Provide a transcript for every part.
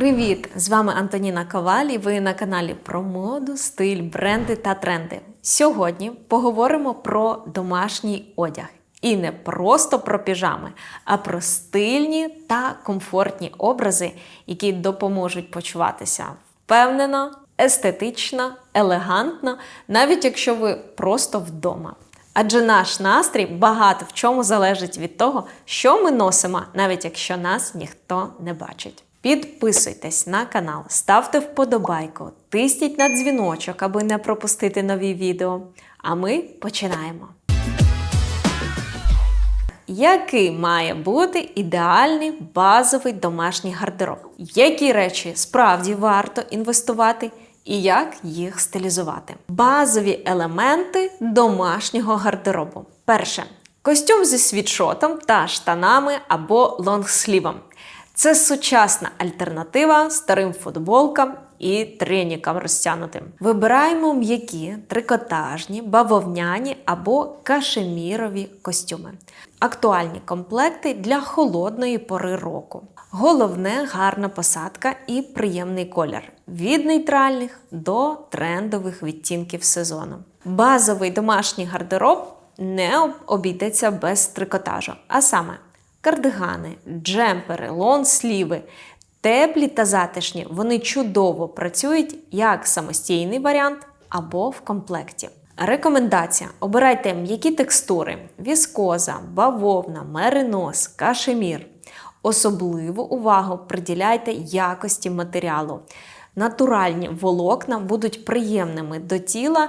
Привіт! З вами Антоніна Коваль і ви на каналі про моду, стиль, бренди та тренди. Сьогодні поговоримо про домашній одяг. І не просто про піжами, а про стильні та комфортні образи, які допоможуть почуватися впевнено, естетично, елегантно, навіть якщо ви просто вдома. Адже наш настрій багато в чому залежить від того, що ми носимо, навіть якщо нас ніхто не бачить. Підписуйтесь на канал, ставте вподобайку, тисніть на дзвіночок, аби не пропустити нові відео. А ми починаємо. Який має бути ідеальний базовий домашній гардероб? Які речі справді варто інвестувати? І як їх стилізувати? Базові елементи домашнього гардеробу. Перше костюм зі світшотом та штанами або лонгслівом. Це сучасна альтернатива старим футболкам і тренікам розтягнутим. Вибираємо м'які, трикотажні, бавовняні або кашемірові костюми. Актуальні комплекти для холодної пори року. Головне гарна посадка і приємний колір від нейтральних до трендових відтінків сезону. Базовий домашній гардероб не обійдеться без трикотажу, а саме кардигани, джемпери, лонсліви. Теплі та затишні, вони чудово працюють як самостійний варіант або в комплекті. Рекомендація: обирайте м'які текстури: віскоза, бавовна, меринос, кашемір. Особливу увагу приділяйте якості матеріалу. Натуральні волокна будуть приємними до тіла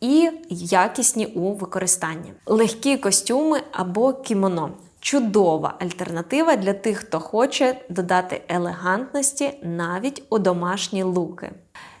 і якісні у використанні. Легкі костюми або кімоно. Чудова альтернатива для тих, хто хоче додати елегантності навіть у домашні луки.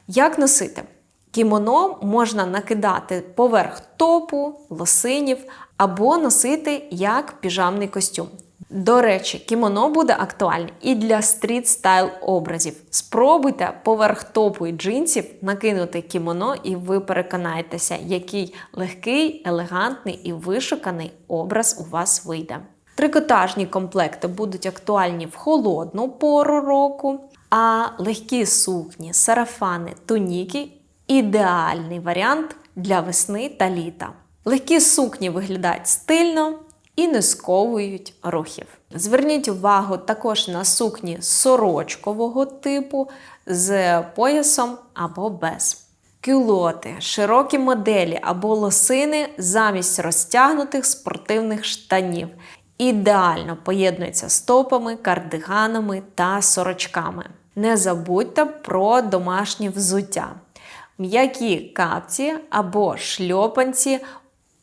Як носити? Кімоно можна накидати поверх топу, лосинів або носити як піжамний костюм. До речі, кімоно буде актуальне і для стріт-стайл образів. Спробуйте поверх топу і джинсів накинути кімоно, і ви переконаєтеся, який легкий, елегантний і вишуканий образ у вас вийде. Трикотажні комплекти будуть актуальні в холодну пору року, а легкі сукні, сарафани, туніки ідеальний варіант для весни та літа. Легкі сукні виглядають стильно і не сковують рухів. Зверніть увагу також на сукні сорочкового типу з поясом або без. Кюлоти, широкі моделі або лосини замість розтягнутих спортивних штанів. Ідеально поєднуються з топами, кардиганами та сорочками. Не забудьте про домашнє взуття. М'які капці або шльопанці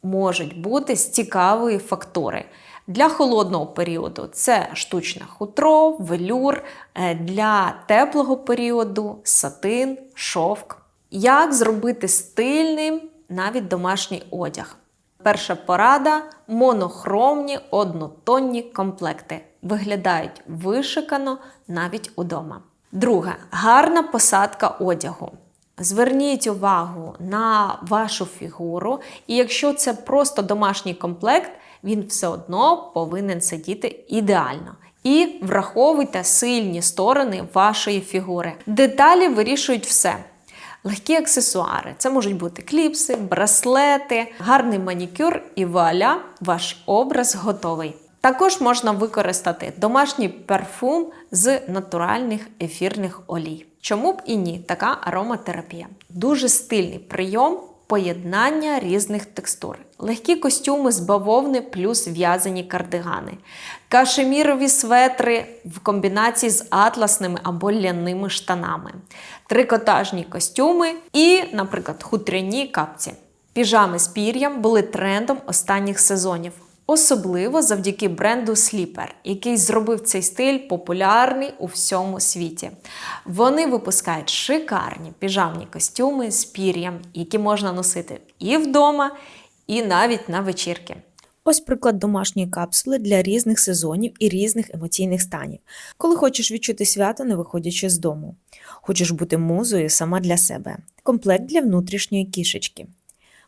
можуть бути з цікавої фактури. Для холодного періоду це штучне хутро, велюр, е, для теплого періоду сатин, шовк. Як зробити стильним навіть домашній одяг? Перша порада монохромні однотонні комплекти. Виглядають вишикано навіть удома. Друге гарна посадка одягу. Зверніть увагу на вашу фігуру, і якщо це просто домашній комплект, він все одно повинен сидіти ідеально. І враховуйте сильні сторони вашої фігури. Деталі вирішують все. Легкі аксесуари. Це можуть бути кліпси, браслети, гарний манікюр і вуаля, ваш образ готовий. Також можна використати домашній парфум з натуральних ефірних олій. Чому б і ні, така ароматерапія. Дуже стильний прийом поєднання різних текстур. Легкі костюми з бавовни плюс в'язані кардигани, кашемірові светри в комбінації з атласними або ляними штанами, трикотажні костюми і, наприклад, хутряні капці. Піжами з пір'ям були трендом останніх сезонів. Особливо завдяки бренду Sleeper, який зробив цей стиль популярний у всьому світі. Вони випускають шикарні піжамні костюми з пір'ям, які можна носити і вдома, і навіть на вечірки. Ось приклад домашньої капсули для різних сезонів і різних емоційних станів. Коли хочеш відчути свято, не виходячи з дому. Хочеш бути музою сама для себе. Комплект для внутрішньої кішечки.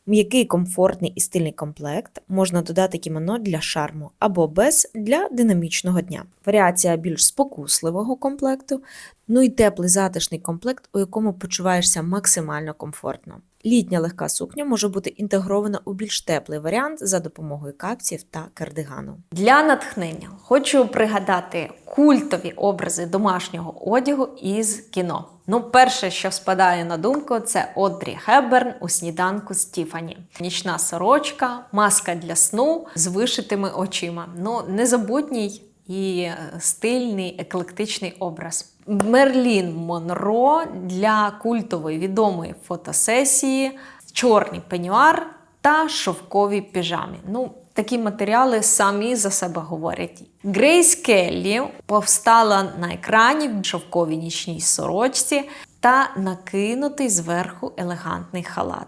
М'який, комфортний і стильний комплект можна додати кімоно для шарму або без для динамічного дня. Варіація більш спокусливого комплекту, ну і теплий затишний комплект, у якому почуваєшся максимально комфортно. Літня легка сукня може бути інтегрована у більш теплий варіант за допомогою капців та кардигану. Для натхнення хочу пригадати культові образи домашнього одягу із кіно. Ну, перше, що спадає на думку, це Одрі Хепберн у сніданку з Тіфані. Нічна сорочка, маска для сну з вишитими очима. Ну, незабутній і е, стильний, еклектичний образ. Мерлін Монро для культової відомої фотосесії, чорний пенюар та шовкові піжамі. Ну, такі матеріали самі за себе говорять. Грейс Келлі повстала на екрані в шовковій нічній сорочці та накинутий зверху елегантний халат.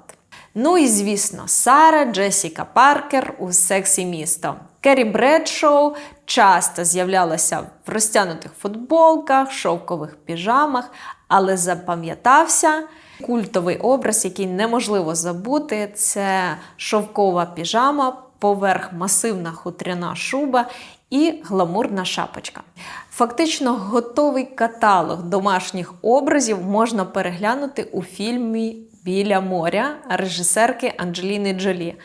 Ну і звісно, Сара Джесіка Паркер у сексі місто. Керрі Бредшоу часто з'являлася в розтянутих футболках, шовкових піжамах, але запам'ятався культовий образ, який неможливо забути. Це шовкова піжама, поверх масивна хутряна шуба і гламурна шапочка. Фактично готовий каталог домашніх образів можна переглянути у фільмі Біля моря режисерки Анджеліни Джолі.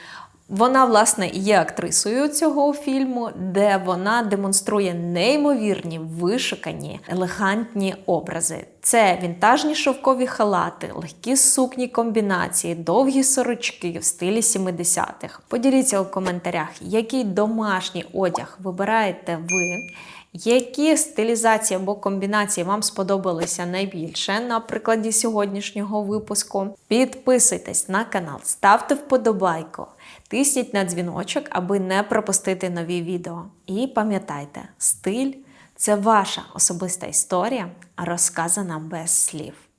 Вона, власне, є актрисою цього фільму, де вона демонструє неймовірні, вишикані, елегантні образи. Це вінтажні шовкові халати, легкі сукні комбінації, довгі сорочки в стилі 70-х. Поділіться у коментарях, який домашній одяг вибираєте ви. Які стилізації або комбінації вам сподобалися найбільше на прикладі сьогоднішнього випуску? Підписуйтесь на канал, ставте вподобайку, тисніть на дзвіночок, аби не пропустити нові відео. І пам'ятайте, стиль це ваша особиста історія, розказана без слів.